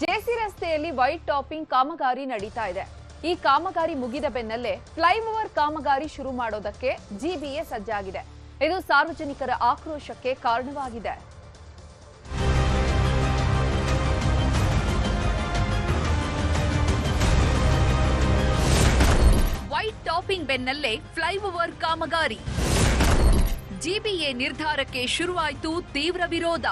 JC ರಸ್ತೆಯಲ್ಲಿ white topping ಕಾಮಗಾರಿ ನಡೀತಾ ಇದೆ. ಈ ಕಾಮಗಾರಿ ಮುಗಿದ ಬೆನ್ನಲ್ಲೇ ಫ್ಲೈಓವರ್ ಕಾಮಗಾರಿ ಶುರು ಮಾಡೋದಕ್ಕೆ ಜಿಬಿಎ ಸಜ್ಜಾಗಿದೆ. ಇದು ಸಾರ್ವಜನಿಕರ ಆಕ್ರೋಶಕ್ಕೆ ಕಾರಣವಾಗಿದೆ. ವೈಟ್ ಟಾಪಿಂಗ್ ಬೆನ್ನಲ್ಲೇ ಫ್ಲೈಓವರ್ ಕಾಮಗಾರಿ. ಜಿಬಿಎ ನಿರ್ಧಾರಕ್ಕೆ ಶುರುವಾಯಿತು ತೀವ್ರ ವಿರೋಧ.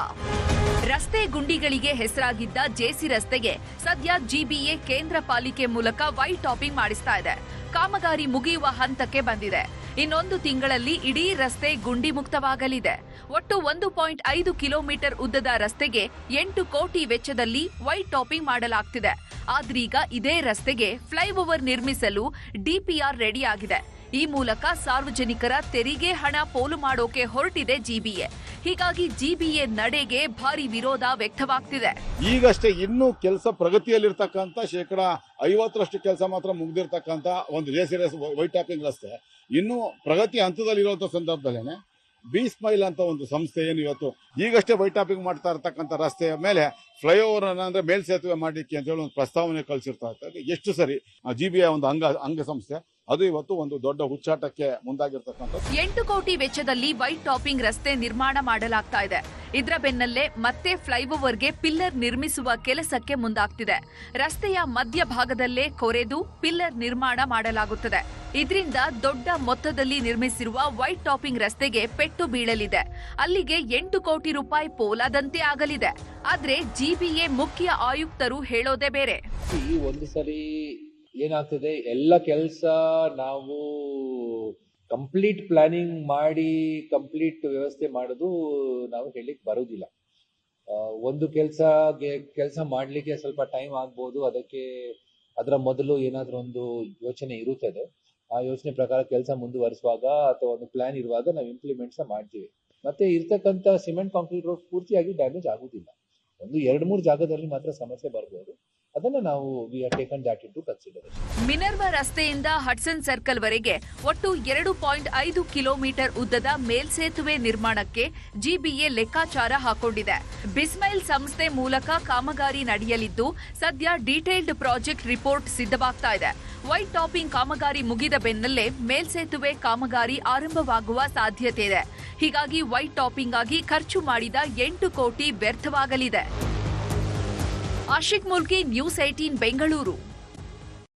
ರಸ್ತೆ ಗುಂಡಿಗಳಿಗೆ ಹೆಸರಾಗಿದ್ದ ಜೆಸಿ ರಸ್ತೆಗೆ ಸದ್ಯ ಜಿಬಿಎ ಕೇಂದ್ರ ಪಾಲಿಕೆ ಮೂಲಕ ವೈಟ್ ಟಾಪಿಂಗ್ ಮಾಡಿಸ್ತಾ ಇದೆ. ಕಾಮಗಾರಿ ಮುಗಿಯುವ ಹಂತಕ್ಕೆ ಬಂದಿದೆ. ಇನ್ನೊಂದು ತಿಂಗಳಲ್ಲಿ ಇಡೀ ರಸ್ತೆ ಗುಂಡಿ ಮುಕ್ತವಾಗಲಿದೆ. ಒಟ್ಟು ಒಂದು ಪಾಯಿಂಟ್ ಐದು ಕಿಲೋಮೀಟರ್ ಉದ್ದದ ರಸ್ತೆಗೆ ಎಂಟು ಕೋಟಿ ವೆಚ್ಚದಲ್ಲಿ ವೈಟ್ ಟಾಪಿಂಗ್ ಮಾಡಲಾಗ್ತಿದೆ. ಆದ್ರೀಗ ಇದೇ ರಸ್ತೆಗೆ ಫ್ಲೈಓವರ್ ನಿರ್ಮಿಸಲು ಡಿಪಿಆರ್ ರೆಡಿಯಾಗಿದೆ. ಈ ಮೂಲಕ ಸಾರ್ವಜನಿಕರ ತೆರಿಗೆ ಹಣ ಪೋಲು ಮಾಡೋಕೆ ಹೊರಟಿದೆ ಜಿಬಿಎ ಹೀಗಾಗಿ ಜಿಬಿಎ ನಡೆಗೆ ಭಾರಿ ವಿರೋಧ ವ್ಯಕ್ತವಾಗ್ತಿದೆ. ಈಗಷ್ಟೇ ಇನ್ನೂ ಕೆಲಸ ಪ್ರಗತಿಯಲ್ಲಿರ್ತಕ್ಕಂಥ ಶೇಕಡ ಐವತ್ತರಷ್ಟು ಕೆಲಸ ಮಾತ್ರ ಮುಗ್ದಿರ್ತಕ್ಕಂಥ ಒಂದು ಎಸ್ ವೈಟ್ ಟಾಪಿಂಗ್ ರಸ್ತೆ. ಇನ್ನೂ ಪ್ರಗತಿ ಹಂತದಲ್ಲಿರುವಂಥ ಸಂದರ್ಭದಲ್ಲೇನೆ ಬಿ ಸ್ಮೈಲ್ ಅಂತ ಒಂದು ಸಂಸ್ಥೆ ಏನು ಇವತ್ತು ಈಗಷ್ಟೇ ವೈಟ್ ಟಾಪಿಂಗ್ ಮಾಡ್ತಾ ಇರ್ತಕ್ಕಂಥ ರಸ್ತೆಯ ಮೇಲೆ ಫ್ಲೈಓವರ್ ಅಂದ್ರೆ ಮೇಲ್ಸೇತುವೆ ಮಾಡಲಿಕ್ಕೆ ಅಂತ ಹೇಳಿ ಒಂದು ಪ್ರಸ್ತಾವನೆ ಕಳಿಸಿರ್ತಾ ಇರ್ತದೆ ಎಷ್ಟು ಸರಿ ಜಿ ಬಿ ಒಂದು ಅಂಗ ಅಂಗಸಂಸ್ಥೆ ಅದು ಇವತ್ತು ಒಂದು ದೊಡ್ಡ ಹುಚ್ಚಾಟಕ್ಕೆ ಮುಂದಾಗಿರ್ತಕ್ಕಂಥ ಎಂಟು ಕೋಟಿ ವೆಚ್ಚದಲ್ಲಿ ವೈಟ್ ಟಾಪಿಂಗ್ ರಸ್ತೆ ನಿರ್ಮಾಣ ಮಾಡಲಾಗ್ತಾ ಇದೆ. ಇದರ ಬೆನ್ನಲ್ಲೇ ಮತ್ತೆ ಫ್ಲೈಓವರ್ಗೆ ಪಿಲ್ಲರ್ ನಿರ್ಮಿಸುವ ಕೆಲಸಕ್ಕೆ ಮುಂದಾಗ್ತಿದೆ. ರಸ್ತೆಯ ಮಧ್ಯಭಾಗದಲ್ಲೇ ಕೊರೆದು ಪಿಲ್ಲರ್ ನಿರ್ಮಾಣ ಮಾಡಲಾಗುತ್ತದೆ. ಇದರಿಂದ ದೊಡ್ಡ ಮೊತ್ತದಲ್ಲಿ ನಿರ್ಮಿಸಿರುವ ವೈಟ್ ಟಾಪಿಂಗ್ ರಸ್ತೆಗೆ ಪೆಟ್ಟು ಬೀಳಲಿದೆ. ಅಲ್ಲಿಗೆ ಎಂಟು ಕೋಟಿ ರೂಪಾಯಿ ಪೋಲಾದಂತೆ ಆಗಲಿದೆ. ಆದ್ರೆ ಜಿಬಿಎ ಮುಖ್ಯ ಆಯುಕ್ತರು ಹೇಳೋದೇ ಬೇರೆ. ಈ ಒಂದು ಸರಿ ಏನಾಗ್ತದೆ, ಎಲ್ಲ ಕೆಲಸ ನಾವು ಕಂಪ್ಲೀಟ್ ಪ್ಲಾನಿಂಗ್ ಮಾಡಿ ಕಂಪ್ಲೀಟ್ ವ್ಯವಸ್ಥೆ ಮಾಡೋದು ನಾವು ಹೇಳಿಕ್ ಬರೋದಿಲ್ಲ. ಒಂದು ಕೆಲಸ ಕೆಲಸ ಮಾಡ್ಲಿಕ್ಕೆ ಸ್ವಲ್ಪ ಟೈಮ್ ಆಗ್ಬೋದು, ಅದಕ್ಕೆ ಅದರ ಮೊದಲು ಏನಾದರೂ ಒಂದು ಯೋಚನೆ ಇರುತ್ತದೆ. ಆ ಯೋಚನೆ ಪ್ರಕಾರ ಕೆಲಸ ಮುಂದುವರಿಸುವಾಗ ಅಥವಾ ಒಂದು ಪ್ಲಾನ್ ಇರುವಾಗ ನಾವು ಇಂಪ್ಲಿಮೆಂಟ್ಸ್ ಮಾಡ್ತೀವಿ. ಮತ್ತೆ ಇರ್ತಕ್ಕಂಥ ಸಿಮೆಂಟ್ ಕಾಂಕ್ರೀಟ್ ರೋಡ್ ಪೂರ್ತಿಯಾಗಿ ಡ್ಯಾಮೇಜ್ ಆಗುವುದಿಲ್ಲ ಒಂದು ಎರಡು ಮೂರು ಜಾಗದಲ್ಲಿ ಮಾತ್ರ ಸಮಸ್ಯೆ ಬರ್ಬೋದು. ಅದನ್ನ ನಾವು we taken that into consideration Minerva ರಸ್ತೆಯಿಂದ ಹಡ್ಸನ್ ಸರ್ಕಲ್ ವರೆಗೆ ಒಟ್ಟು ಎರಡು ಪಾಯಿಂಟ್ ಐದು ಕಿಲೋಮೀಟರ್ ಉದ್ದದ ಮೇಲ್ಸೇತುವೆ ನಿರ್ಮಾಣಕ್ಕೆ ಜಿಬಿಎ ಲೆಕ್ಕಾಚಾರ ಹಾಕೊಂಡಿದೆ. ಬಿಸ್ಮೈಲ್ ಸಂಸ್ಥೆ ಮೂಲಕ ಕಾಮಗಾರಿ ನಡೆಯಲಿದ್ದು, ಸದ್ಯ ಡೀಟೇಲ್ಡ್ ಪ್ರಾಜೆಕ್ಟ್ ರಿಪೋರ್ಟ್ ಸಿದ್ಧವಾಗ್ತಾ ಇದೆ. ವೈಟ್ ಟಾಪಿಂಗ್ ಕಾಮಗಾರಿ ಮುಗಿದ ಬೆನ್ನಲ್ಲೇ ಮೇಲ್ಸೇತುವೆ ಕಾಮಗಾರಿ ಆರಂಭವಾಗುವ ಸಾಧ್ಯತೆ ಇದೆ. ಹೀಗಾಗಿ ವೈಟ್ ಟಾಪಿಂಗ್ ಆಗಿ ಖರ್ಚು ಮಾಡಿದ ಎಂಟು ಕೋಟಿ ವ್ಯರ್ಥವಾಗಲಿದೆ. Ashik Mulki news eighteen Bengaluru.